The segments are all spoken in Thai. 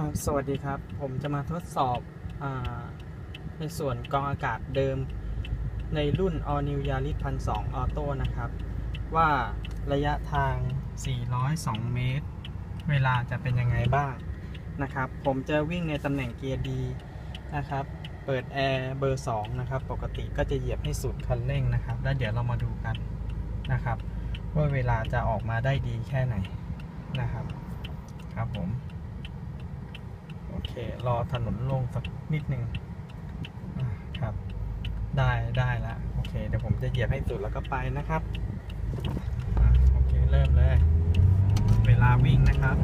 ครับสวัสดีครับ ผมจะมาทดสอบอในส่วนกองอากาศเดิม ในรุ่น All New Yaris 1,200 Auto นะครับ ว่าระยะทาง 402 เมตร เวลาจะเป็นยังไงบ้างนะครับ ผมจะวิ่งในตำแหน่งเกียร์ดีนะครับ เปิดแอร์เบอร์ 2 นะครับ ปกติก็จะเหยียบให้สุดคันเร่งนะครับ แล้วเดี๋ยวเรามาดูกันนะครับ ว่าเวลาจะออกมาได้ดีแค่ไหนนะครับ ครับผม ค รอถนนลงสักนิดนึงอะครับ ได้ได้แล้วโอเค เดี๋ยวผมจะเหยียบให้สุดแล้วก็ไปนะครับ โอเค เริ่มเลย เวลาวิ่งนะครับ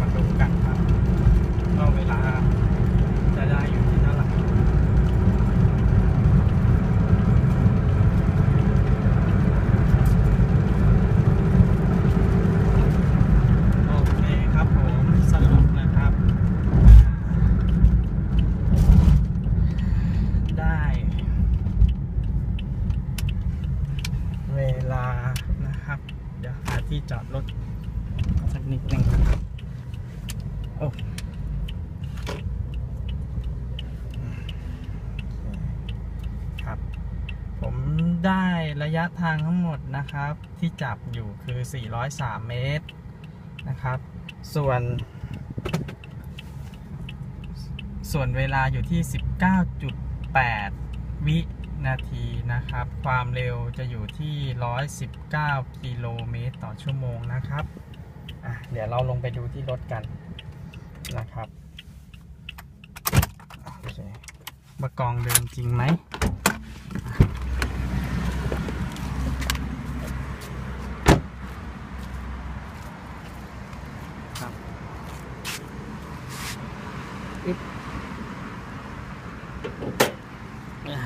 มาดูกันครับว่าเวลาจะได้อยู่ที่เท่าไหร่ โอเคครับผมสรุปนะครับ ได้ เวลานะครับ เดี๋ยวหา ที่จอดรถสักนิดหนึ่งนะครับโอ้ครับ ผมได้ระยะทางทั้งหมดนะครับ ที่จับอยู่คือ 403 เมตรนะครับ ส่วน ส่วนเวลาอยู่ที่ 19.8 วิ นาทีนะครับ ความเร็วจะอยู่ที่ 119 กิโลเมตรต่อชั่วโมงนะครับอะเดี๋ยวเราลงไปดูที่รถกันนะครับโอเคมากองเดิมจริงไหมครับอึ๊บอะ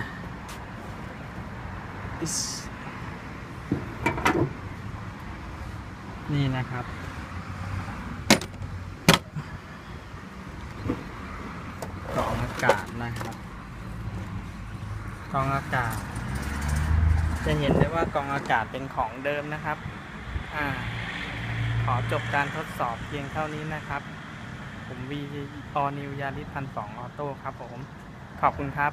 นี่นะครับกรองอากาศนะครับกรองอากาศ จะเห็นได้ว่ากรองอากาศเป็นของเดิมนะครับ อ่า ขอจบการทดสอบเพียงเท่านี้นะครับ ผมวีออนิวยาริพันสองออโต้ครับผม ขอบคุณครับ